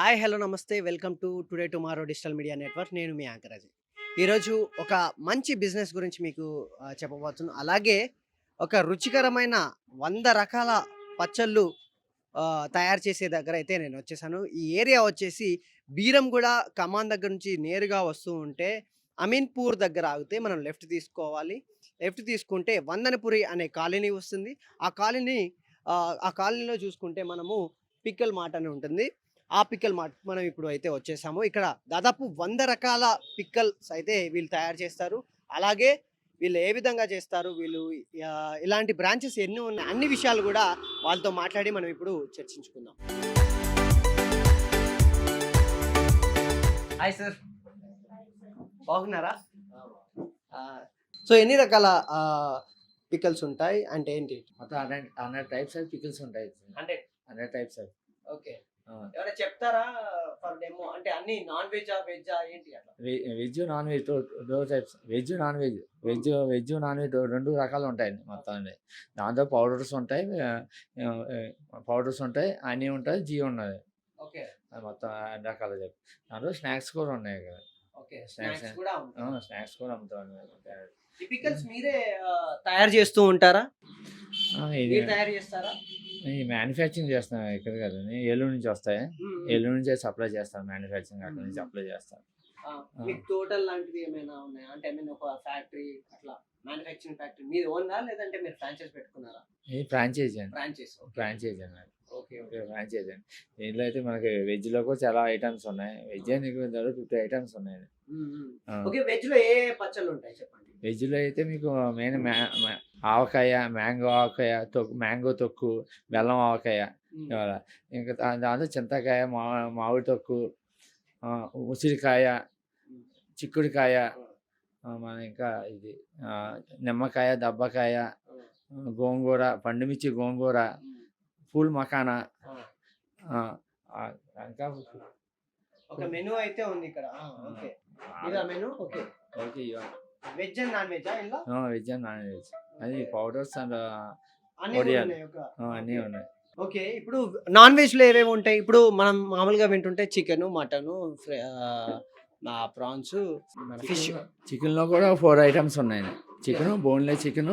Hi hello namaste. Welcome to today tomorrow digital media network. నేను మీ యాంకరాజ్. ఈరోజు ఒక మంచి బిజినెస్ గురించి మీకు చెప్పబోతున్నాను అలాగే ఒక రుచికరమైన వంద రకాల పచ్చళ్ళు తయారు చేసే దగ్గర అయితే నేను వచ్చేసాను. ఈ ఏరియా వచ్చేసి బీరంగూడ కమాన్ దగ్గర నుంచి నేరుగా వస్తూ ఉంటే అమీన్పూర్ దగ్గర ఆగితే మనం లెఫ్ట్ తీసుకోవాలి. లెఫ్ట్ తీసుకుంటే వందనపురి అనే కాలనీ వస్తుంది. ఆ కాలనీ ఆ కాలనీలో చూసుకుంటే మనము పిక్కల్ మాట అని ఉంటుంది. ఆ పిక్కల్ మనం ఇప్పుడు అయితే వచ్చేసాము. ఇక్కడ దాదాపు వంద రకాల పిక్కల్స్ అయితే వీళ్ళు తయారు చేస్తారు. అలాగే వీళ్ళు ఏ విధంగా చేస్తారు? వీళ్ళు ఇలాంటి బ్రాంచెస్ ఎన్ని ఉన్నాయి? అన్ని విషయాలు కూడా వాళ్ళతో మాట్లాడి మనం ఇప్పుడు చర్చించుకుందాం. Hi sir. బాగున్నారా? సో ఎన్ని రకాల పిక్కల్స్ ఉంటాయి? అంటే ఏంటి? మొత్తం hundred hundred types of pickles ఉంటాయి. అంటే హండ్రెడ్ టైప్స్ ఆఫ్. ఓకే. ఎవరైనా చెప్తారా? ఫర్ డెమో అంటే అన్ని నాన్ వెజ్ వెజ్ ఏంటి అట్లా? Veg non veg two types. Veg non veg. Veg veg non veg రెండు రకాలు ఉంటాయి మొత్తం దాంతో పౌడర్స్ ఉంటాయి పౌడర్స్ ఉంటాయి అన్నీ ఉంటాయి జీ ఉన్నది. ఓకే. మొత్తం అన్ని రకాలు చెప్పి. దాంట్లో స్నాక్స్ కూడా ఉన్నాయి కదా. ఓకే. స్నాక్స్ కూడా స్నాక్స్ కూడా అమ్ముతాం ఈ పికల్స్ మీరే తయారు చేస్తూ ఉంటారా? తయారు చేస్తారా? మ్యానుఫ్యాక్చరింగ్ చేస్తాం ఇక్కడ కదా ఏలూరు నుంచి వస్తాయి. ఏలూరు నుంచి సప్లై చేస్తాం మ్యానుఫ్యాక్చరింగ్ అక్కడ నుంచి సప్లై చేస్తాం. మీకు టోటల్ లాంటిది ఏమైనా ఉన్నాయా? అంటే మీన్ ఒక ఫ్యాక్టరీ అట్లా మ్యానుఫ్యాక్చరింగ్ ఫ్యాక్టరీ మీరు ఓన్దా లేదంటే మీరు ఫ్రాంచైజ్ పెట్టుకున్నారా? ఇది ఫ్రాంచైజీ అండి. ఫ్రాంచైజ్ ఫ్రాంచైజీ అన్నది ఓకే ఓకే. ఫ్రాంచైజీ అండి. దీంట్లో అయితే మనకి వెజ్లో కూడా చాలా ఐటమ్స్ ఉన్నాయి. వెజ్ నీకు ఫిఫ్టీ ఐటమ్స్ ఉన్నాయి. ఓకే వెజ్లో ఏ పచ్చళ్ళు ఉంటాయి చెప్పండి? వెజ్లో అయితే మీకు మెయిన్ ఆవకాయ మ్యాంగో ఆవకాయ తొక్కు మ్యాంగో తొక్కు బెల్లం ఆవకాయ. ఇవాళ. ఇంకా దా- దాంట్లో చింతకాయ మా మామిడి తొక్కు ఉసిరికాయ చిక్కుడుకాయ మన ఇంకా ఇది నిమ్మకాయ దబ్బకాయ గోంగూర పండుమిర్చి గోంగూర. పూల్ మకానా ఇంకా ఒక మెనూ అయితే ఉంది ఇక్కడ. Okay. Menu? Okay. Veg and non veg veg and non veg. అది పౌడర్స్ అండ్ అన్ని. ఉన్నాయి ఒక అన్నీ ఉన్నాయి. ఓకే ఇప్పుడు నాన్ వెజ్లో ఏమేమి ఉంటాయి? ఇప్పుడు మనం మామూలుగా వింటుంటే చికెన్ మటన్ ప్రాన్స్ ఫిష్. చికెన్లో కూడా ఫోర్ ఐటమ్స్ ఉన్నాయి. Chicken boneless chicken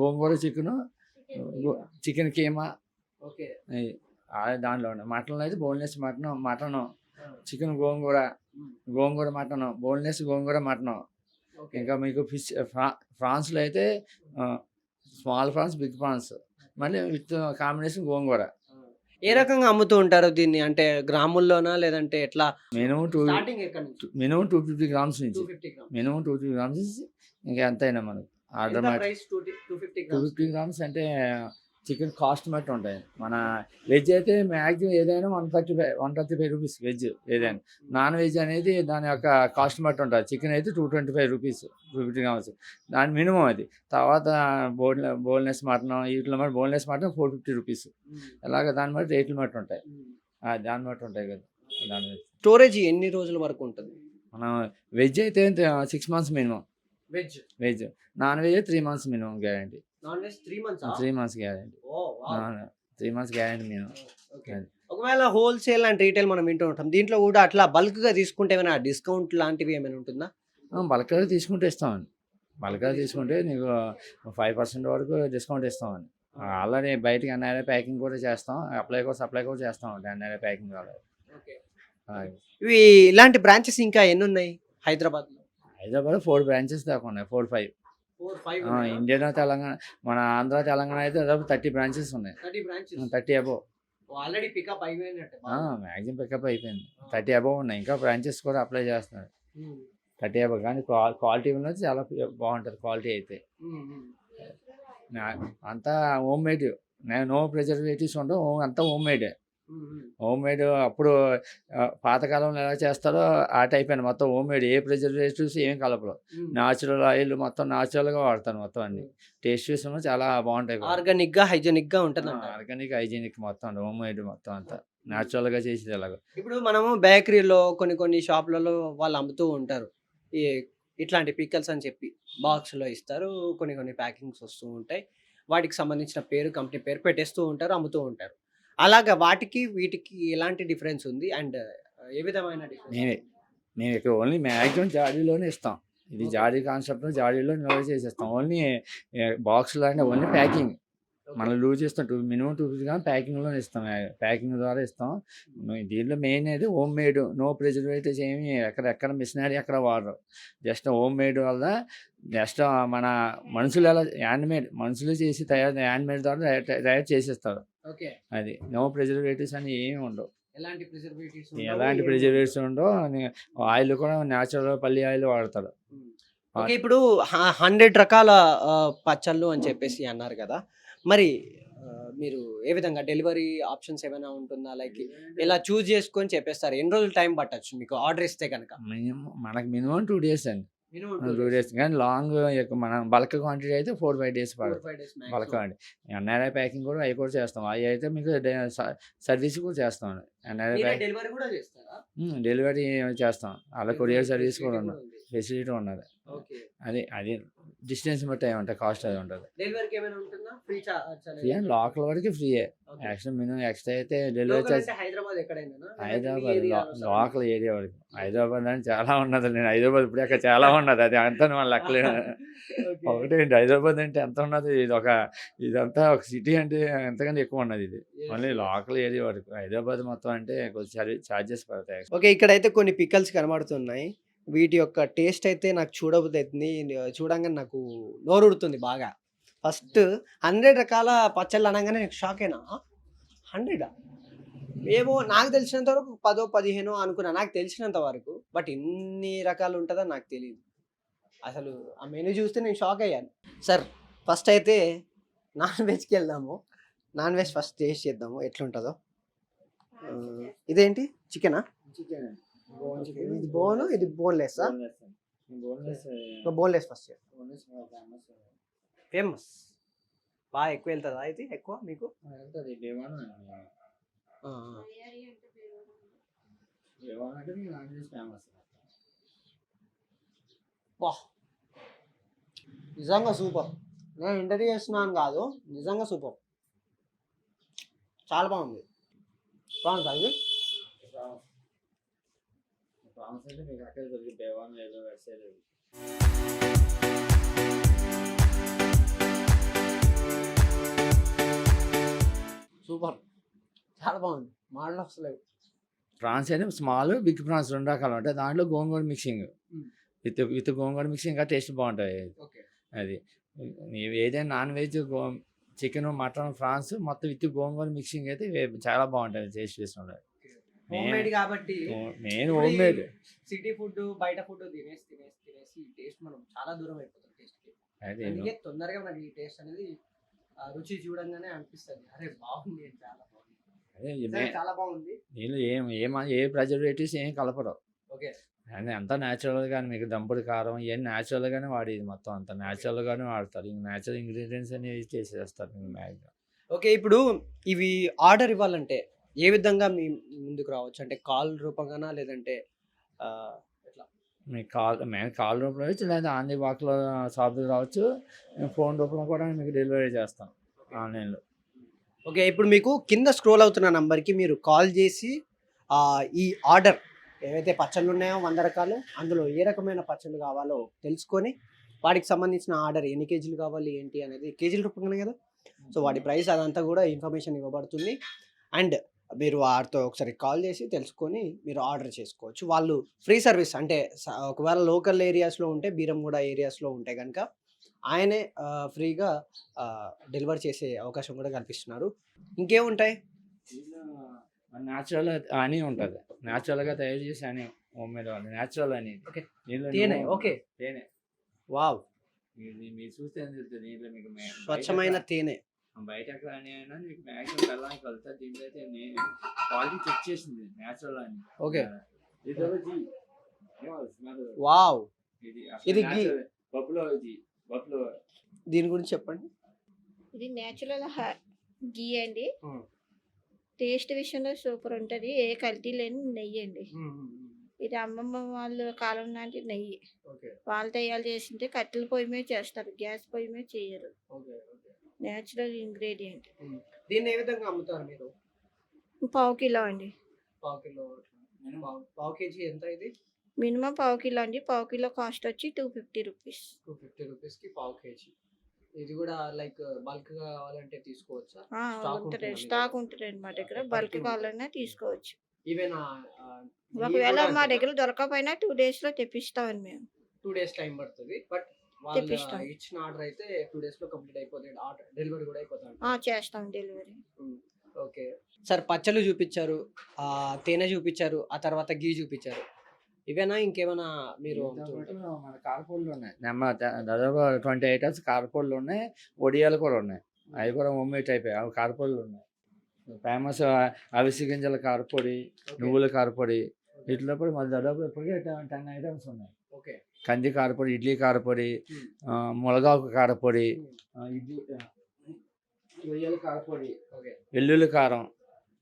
gongura chicken chicken keema. Okay. దాంట్లో ఉన్నాయి. మటన్లో అయితే boneless mutton mutton chicken gongura gongura mutton boneless gongura mutton. ఇంకా మీకు ఫిష్ ఫ్రా ఫ్రాన్స్లో అయితే స్మాల్ ఫ్రాన్స్ బిగ్ ఫ్రాన్స్. మళ్ళీ విత్ కాంబినేషన్ గోంగూర. ఏ రకంగా అమ్ముతూ ఉంటారు దీన్ని? అంటే గ్రాముల్లోనా లేదంటే ఎట్లా? Minimum two minimum two fifty grams నుంచి. మినిమం టూ ఫిఫ్టీ గ్రామ్స్ నుంచి ఇంకా ఎంతైనా మనకు. ఆర్డర్ టూ ఫిఫ్టీ గ్రామ్స్ అంటే చికెన్ కాస్ట్ బట్టి ఉంటాయి. మన వెజ్ అయితే మ్యాక్సిమం ఏదైనా one thirty five one thirty five rupees veg ఏదైనా. నాన్ వెజ్ అనేది దాని యొక్క కాస్ట్ బట్టి ఉంటుంది చికెన్ అయితే two twenty five rupees two fifty grams దాని మినిమం అది. తర్వాత బోన్ బోన్లెస్ మటన్ వీటిలో మరి boneless mutton four fifty rupees. అలాగ దాన్ని బట్టి రేట్లు బట్టి ఉంటాయి. ఆ, దాన్ని బట్టి ఉంటాయి కదా. దాని. స్టోరేజ్ ఎన్ని రోజుల వరకు ఉంటుంది? మనం వెజ్ అయితే six months minimum. Veg. Veg. Non veg three months minimum guarantee. Non veg three months three months guarantee. Three months guarantee okay. ఒకవేళ హోల్సేల్ అండ్ రీటైల్ మనం వింటూ ఉంటాం దీంట్లో కూడా అట్లా బల్క్గా తీసుకుంటే ఏమైనా డిస్కౌంట్ లాంటివి ఏమైనా ఉంటుందా? బల్క్గా తీసుకుంటే ఇస్తామండి. బల్క్గా తీసుకుంటే నీకు ఫైవ్ పర్సెంట్ వరకు డిస్కౌంట్ ఇస్తామండి. ఆల్రెడీ బయటకి ఎన్ఐఏ ప్యాకింగ్ కూడా చేస్తాం. అప్లై కూడా సప్లై కూడా చేస్తాం ఎన్ఐఏ ప్యాకింగ్ కూడా అలాగే. ఇవి ఇలాంటి బ్రాంచెస్ ఇంకా ఎన్ని ఉన్నాయి హైదరాబాద్లో హైదరాబాద్ ఫోర్ బ్రాంచెస్ దాకా ఉన్నాయి ఫోర్ ఫైవ్ ఇండియాలో తెలంగాణ మన ఆంధ్ర తెలంగాణ అయితే దాదాపు థర్టీ బ్రాంచెస్ ఉన్నాయి. Thirty above. ఆల్రెడీ పికప్ అయిపోయినట్టు మ్యాక్సిమం పికప్ అయిపోయింది. థర్టీ అబోవ్ ఉన్నాయి. ఇంకా బ్రాంచెస్ కూడా అప్లై చేస్తున్నారు. Thirty above. కానీ క్వాలిటీ ఉన్నది చాలా బాగుంటుంది క్వాలిటీ అయితే. అంతా హోమ్ మేడ్. నో ప్రిజర్వేటివ్స్ ఉండవు. అంతా హోమ్ మేడ్. హోమ్ మేడ్ అప్పుడు పాతకాలంలో ఎలా చేస్తారో ఆ టైప్ అని మొత్తం హోమ్ మేడ్ ఏ ప్రిజర్వేటివ్స్ ఏం కలపరు. న్యాచురల్ ఆయిల్ మొత్తం న్యాచురల్గా వాడతాను మొత్తం అన్ని. టేస్ట్ విషయంలో చాలా బాగుంటాయి ఆర్గానిక్గా హైజెనిక్గా ఉంటుంది ఆర్గానిక్ హైజీనిక్ మొత్తం హోమ్ మేడ్ మొత్తం అంతా. న్యాచురల్గా చేసేది ఎలాగో. ఇప్పుడు మనము బేకరీలో కొన్ని కొన్ని షాపులలో వాళ్ళు అమ్ముతూ ఉంటారు. ఈ ఇట్లాంటి పిక్కల్స్ అని చెప్పి బాక్స్లో ఇస్తారు. కొన్ని కొన్ని ప్యాకింగ్స్ వస్తూ ఉంటాయి. వాటికి సంబంధించిన పేరు కంపెనీ పేరు పెట్టేస్తూ ఉంటారు అమ్ముతూ ఉంటారు. అలాగా వాటికి వీటికి ఎలాంటి డిఫరెన్స్ ఉంది? అండ్ ఏ విధమైన మేమే? మేము ఇక్కడ ఓన్లీ మ్యాక్సిమం జాడీలోనే ఇస్తాం. ఇది. జాడీ కాన్సెప్ట్ జాడీలో నిల్వ చేసేస్తాం. ఓన్లీ బాక్స్లో అంటే ఓన్లీ ప్యాకింగ్. మనం లూజ్ ఇస్తాం టూ మినిమం టూ ఫిఫ్టీ కానీ ప్యాకింగ్లో ఇస్తాం. ప్యాకింగ్ ద్వారా ఇస్తాం. దీంట్లో మెయిన్ అయితే హోమ్ మేడ్. నో ప్రిజర్వేటివ్స్ ఏమి ఎక్కడ ఎక్కడ మిషనరీ ఎక్కడ వాడరు. జస్ట్ హోమ్ మేడ్ వల్ల జస్ట్ మన మనుషులు ఎలా హ్యాండ్ మేడ్. మనుషులు చేసి తయారు హ్యాండ్ మేడ్ ద్వారా తయారు- చేసేస్తారు. అది. నో ప్రిజర్వేటివ్స్ అని ఏమి ఉండవు. ఎలాంటి ప్రిజర్వేటివ్స్ ఎలాంటి ప్రిజర్వేటివ్స్ ఉండవు? ఆయిల్ కూడా న్యాచురల్ పల్లి ఆయిల్ వాడతారు. ఓకే ఇప్పుడు హండ్రెడ్ రకాల పచ్చళ్ళు అని చెప్పేసి అన్నారు కదా. మరి మీరు ఏ విధంగా డెలివరీ ఆప్షన్స్ ఏమైనా ఉంటుందా? లైక్ ఇలా చూస్ చేసుకొని చెప్పేస్తారు. ఎన్ని రోజులు టైం పట్టచ్చు? మీకు ఆర్డర్ ఇస్తే కనుక మనకి మినిమం టూ డేస్ అండి. టూ డేస్ కానీ లాంగ్ మన బల్క్ క్వాంటిటీ అయితే ఫోర్ ఫైవ్ డేస్ పడుతుంది. బల్క్ అండి ఎన్ఆర్ఐ ప్యాకింగ్ కూడా అవి కూడా చేస్తాం. అవి అయితే మీకు సర్వీస్ కూడా చేస్తాం. ఎన్ఆర్ఐ ప్యాకింగ్ డెలివరీ కూడా చేస్తారా? డెలివరీ చేస్తాం. అలా కొరియర్ సర్వీస్ కూడా ఉన్నది. ఫెసిలిటీ ఉన్నది. అది అది డిస్టెన్స్ బట్టి ఉంటాయి? కాస్ట్ అది ఉంటుంది. డెలివరీకి ఏమైనా ఉంటుందా? ఫ్రీ ఫ్రీ అండ్ లోకల్ వరకు ఫ్రీయే యాక్చువల్ మినిమం ఎక్స్ట్రా అయితే డెలివరీ చార్జ్ హైదరాబాద్ ఎక్కడైనా హైదరాబాద్ లో- లోకల్ ఏరియా వరకు. హైదరాబాద్ అని చాలా ఉన్నది. నేను హైదరాబాద్ ఇప్పుడు అక్కడ చాలా ఉన్నది. అది అంతా మన లెక్కలేదు ఒకటి ఏంటి హైదరాబాద్ అంటే ఎంత ఉన్నది? ఇది ఒక ఇదంతా ఒక సిటీ అంటే ఎంతకంటే ఎక్కువ ఉన్నది ఇది. ఓన్లీ లోకల్ ఏరియా వరకు. హైదరాబాద్ మొత్తం అంటే కొంచెం చార్జెస్ పడతాయి. ఓకే ఇక్కడైతే కొన్ని పికల్స్ కనబడుతున్నాయి. వీటి యొక్క టేస్ట్ అయితే నాకు చూడబోతుంది చూడంగానే నాకు నోరుడుతుంది బాగా. ఫస్ట్ హండ్రెడ్ రకాల పచ్చళ్ళు అనగానే నాకు షాక్ అయినా హండ్రెడా? ఏమో నాకు తెలిసినంత వరకు పదో పదిహేనో అనుకున్నా. నాకు తెలిసినంత వరకు. బట్ ఇన్ని రకాలు ఉంటుందో నాకు తెలియదు అసలు ఆ మెనూ చూస్తే నేను షాక్ అయ్యాను సార్ ఫస్ట్ అయితే నాన్ వెజ్కి వెళ్దాము. నాన్ వెజ్ ఫస్ట్ టేస్ట్ చేద్దాము. ఎట్లుంటుందో. ఇదేంటి? చికెనా? ఇది బోన్ ఇది బోన్లెస్ బోన్లెస్ ఫస్ట్ ఫేమస్ బాగా ఎక్కువ వెళ్తుందా ఇది ఎక్కువ మీకు ఆ, ఆ. వా నిజంగా సూపర్ నేను ఇంటర్వ్యూ చేస్తున్నాను కాదు నిజంగా సూపర్ చాలా బాగుంది బాగుంది ఇది సూపర్. చాలా బాగుంది. మాటలు వస్తలేవు ప్రాన్స్ అయితే స్మాల్ బిగ్ ప్రాన్స్ రెండు రకాలు ఉంటాయి. దాంట్లో gongura mixing. With with gongura mixing ఇంకా టేస్ట్ బాగుంటాయి. ఓకే. అది. నీవు ఏదైనా నాన్ వెజ్ గో చికెన్ మటన్ ఫ్రాన్స్ మొత్తం విత్ గోంగూర మిక్సింగ్ అయితే చాలా బాగుంటుంది టేస్ట్ చేస్తుండే హోమ్ మేడ్ కాబట్టి main home made city food బయట ఫుడ్ తినేసి తినేసి తినేసి ఈ టేస్ట్ మనం చాలా దూరం అయిపోతాం టేస్ట్కి. అదే అందుకే తొందరగా మనకి ఈ టేస్ట్ అనేది రుచి చూడంగానే అనిపిస్తుంది. అరే బాగుంది చాలా బాగుంది. చాలా బాగుంది. దీనిలో ఏం ఏం ఏ ప్రిజర్వేటివ్స్ ఏం కలపరు. ఓకే. అని అంతా న్యాచురల్గానే మీకు దంపుడు కారం ఇవన్నీ న్యాచురల్గానే వాడేది మొత్తం అంతా. న్యాచురల్గానే వాడతారు. ఇంక న్యాచురల్ ఇంగ్రీడియంట్స్ అనేవి చేసేస్తారు మ్యాక్సిమం. ఓకే ఇప్పుడు ఇవి ఆర్డర్ ఇవ్వాలంటే ఏ విధంగా మీ ముందుకు రావచ్చు? అంటే కాల్ రూపంగానా? లేదంటే ఎట్లా? మీకు కాల్ మేము కాల్ రూపంలో వచ్చి లేదా ఆన్లీ వాక్లో షాప్కి రావచ్చు. మేము ఫోన్ రూపంలో కూడా మీకు డెలివరీ చేస్తాం ఆన్లైన్లో. ఓకే ఇప్పుడు మీకు కింద స్క్రోల్ అవుతున్న నంబర్కి మీరు కాల్ చేసి ఈ ఆర్డర్ ఏవైతే పచ్చళ్ళు ఉన్నాయో వంద రకాలు అందులో ఏ రకమైన పచ్చళ్ళు కావాలో తెలుసుకొని వాటికి సంబంధించిన ఆర్డర్ ఎన్ని కేజీలు కావాలి ఏంటి అనేది కేజీల రూపంగానే కదా? సో వాటి ప్రైస్ అదంతా కూడా ఇన్ఫర్మేషన్ ఇవ్వబడుతుంది. అండ్ మీరు వారితో ఒకసారి కాల్ చేసి తెలుసుకొని మీరు ఆర్డర్ చేసుకోవచ్చు. వాళ్ళు ఫ్రీ సర్వీస్ అంటే ఒకవేళ లోకల్ ఏరియాస్లో ఉంటే బీరంగూడ ఏరియాస్లో ఉంటే కనుక ఆయనే ఫ్రీగా డెలివర్ చేసే అవకాశం కూడా కల్పిస్తున్నారు. ఇంకేముంటాయి? న్యాచురల్ అని ఉంటుంది. న్యాచురల్గా తయారు చేసి అని హోమ్ మేడ్ వాళ్ళు. న్యాచురల్ అని. తేనె. ఓకే. తేనె. వావ్. మీరు చూస్తే స్వచ్ఛమైన తేనె. బయట ఎక్కడ అని అయినా మీకు మ్యాక్సిమం బెల్లానికి వెళ్తా దీంట్లో అయితే నేను క్వాలిటీ చెక్ చేసింది న్యాచురల్ అని. ఓకే ఇది. వావ్ ఇది ఇది. బప్పులో జీ బప్పులో దీని గురించి చెప్పండి. ఇది నేచురల్ గీ అండి. Hmm. టేస్ట్ విషయంలో సూపర్ ఉంటుంది ఏ కల్తీ లేని నెయ్యి అండి. ఇది అమ్మమ్మ వాళ్ళ కాలం నాటి నెయ్యి. ఓకే వాళ్ళు తయారు చేసింటే కట్టెల పొయ్యి మీద చేస్తారు గ్యాస్ పొయ్యి మీద చేయరు. Okay natural ingredient. దీన్ని ఏ విధంగా అమ్ముతారు మీరు? పావు కిలో అండి. పావు కిలో పావు- పావు కేజీ ఎంత ఇది? మినిమం పావు కిలో అండి. పావు కిలో కాస్ట్ వచ్చి two fifty rupees. Two fifty రూపీస్కి పావు కేజీ. ఇది కూడా లైక్ బల్క్ కావాలంటే తీసుకోవచ్చా? Stock ఉంటుంది ఉంటుందా మీ స్టాక్ దగ్గర? ఉంటుంది మా దగ్గర. Okay, బల్క్ కావాలన్నా తీసుకోవచ్చు. ఈవెన్ ఒకవేళ మా దగ్గర దొరకపోయినా టూ డేస్లో తెప్పిస్తామని మేము. టూ డేస్ టైం పడుతుంది. బట్ తెప్పిస్తాం. ఇచ్చిన ఆర్డర్ అయితే టూ డేస్లో కంప్లీట్ అయిపోతుంది ఆర్డర్ డెలివరీ కూడా అయిపోతుంది ఆ, చేస్తాం డెలివరీ. ఓకే. సార్ పచ్చళ్ళు చూపించారు ఆ తేనె చూపించారు ఆ తర్వాత గీ చూపించారు. ఇవేనా? ఇంకేమైనా మీరు పాటు మన కారపూళ్ళు ఉన్నాయి. నెమ్మ దాదాపు ట్వంటీ ఐటమ్స్ కారపూళ్ళు ఉన్నాయి. ఒడియాలు కూడా ఉన్నాయి. అవి కూడా మమ్మీ అయిపోయాయి అవి కారపూళ్ళు ఉన్నాయి. ఫేమస్ అవిసి గింజల కారపొడి నువ్వుల కారపొడి. వీటిలో కూడా మన దాదాపు ఇప్పటికే టెన్ ఐటమ్స్ ఉన్నాయి. కంది కారపొడి ఇడ్లీ కారపొడి మునగాకు కారపొడి ఇడ్లీ రొయ్యల కారపొడి వెల్లుల్లి కారం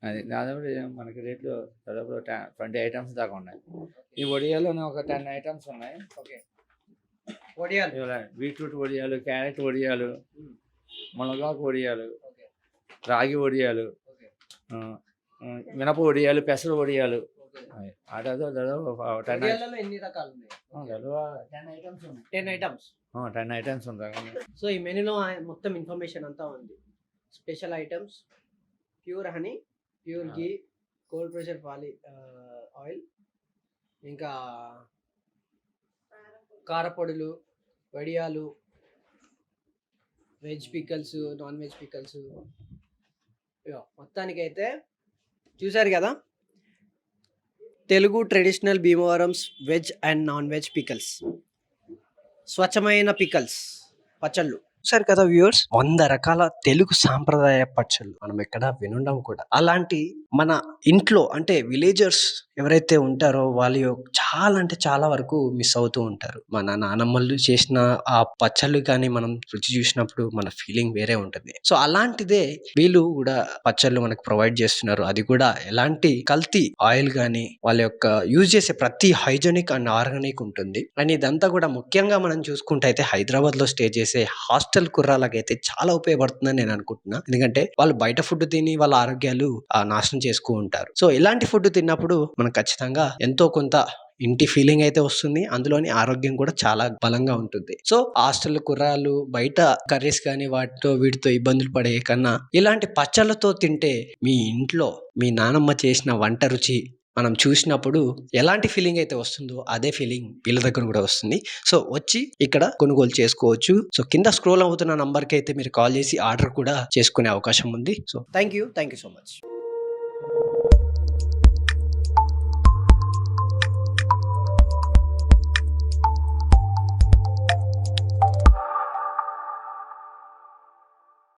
అది దాదాపు మనకి రేట్లు దాదాపు ట్వంటీ ఐటమ్స్ దాకా ఉన్నాయి. ఈ వడియాలోనే ఒక టెన్ ఐటమ్స్ ఉన్నాయి. ఓకే. వడియాలు. బీట్రూట్ వడియాలు క్యారెట్ వడియాలు. మునగాకు వడియాలు రాగి వడియాలు మినప వడియాలు పెసర వడియాలు టెన్ ఎన్ని రకాలు ఉన్నాయి టెన్ ఐటమ్స్ ఉన్నాయి. టెన్ ఐటమ్స్ టెన్ ఐటమ్స్ ఉంటాయి. సో ఈ మెనూలో మొత్తం ఇన్ఫర్మేషన్ అంతా ఉంది. Special items pure honey pure ghee cold pressure పాలి ఆయిల్ ఇంకా కారపొడులు వడియాలు veg pickles non veg pickles మొత్తానికైతే చూసారు కదా? Telugu traditional Bhimavaram's veg and non veg pickles. స్వచ్ఛమైన పికల్స్ పచ్చళ్ళు. చూసారు కదా వ్యూవర్స్? వంద రకాల తెలుగు సాంప్రదాయ పచ్చళ్ళు మనం ఎక్కడ వినుండం కూడా. అలాంటి మన ఇంట్లో అంటే విలేజర్స్ ఎవరైతే ఉంటారో వాళ్ళు చాలా అంటే చాలా వరకు మిస్ అవుతూ ఉంటారు. మన నానమ్మలు చేసిన ఆ పచ్చళ్ళు కానీ మనం రుచి చూసినప్పుడు మన ఫీలింగ్ వేరే ఉంటుంది. సో అలాంటిదే వీళ్ళు కూడా పచ్చళ్ళు మనకు ప్రొవైడ్ చేస్తున్నారు. అది కూడా ఎలాంటి కల్తీ ఆయిల్ కానీ వాళ్ళ యొక్క యూజ్ చేసే ప్రతి హైజెనిక్ అండ్ ఆర్గానిక్ ఉంటుంది. అండ్ ఇదంతా కూడా ముఖ్యంగా మనం చూసుకుంటే అయితే హైదరాబాద్లో స్టే చేసే హాస్టల్ కుర్రాలకైతే చాలా ఉపయోగపడుతుందని నేను అనుకుంటున్నా. ఎందుకంటే వాళ్ళు బయట ఫుడ్ తిని వాళ్ళ ఆరోగ్యాలు ఆ, నాశనం చేసుకుంటూ ఉంటారు. సో ఇలాంటి ఫుడ్ తిన్నప్పుడు మనం ఖచ్చితంగా ఎంతో కొంత ఇంటి ఫీలింగ్ అయితే వస్తుంది. అందులోని ఆరోగ్యం కూడా చాలా బలంగా ఉంటుంది. సో హాస్టల్ కుర్రాలు బయట కర్రీస్ కానీ వాటితో వీటితో ఇబ్బందులు పడే కన్నా ఇలాంటి పచ్చళ్ళతో తింటే మీ ఇంట్లో మీ నానమ్మ చేసిన వంట రుచి మనం చూసినప్పుడు ఎలాంటి ఫీలింగ్ అయితే వస్తుందో అదే ఫీలింగ్ వీళ్ళ దగ్గర కూడా వస్తుంది. సో వచ్చి ఇక్కడ కొనుగోలు చేసుకోవచ్చు. సో కింద స్క్రోల్ అవుతున్న నంబర్కి అయితే మీరు కాల్ చేసి ఆర్డర్ కూడా చేసుకునే అవకాశం ఉంది. So thank you thank you so much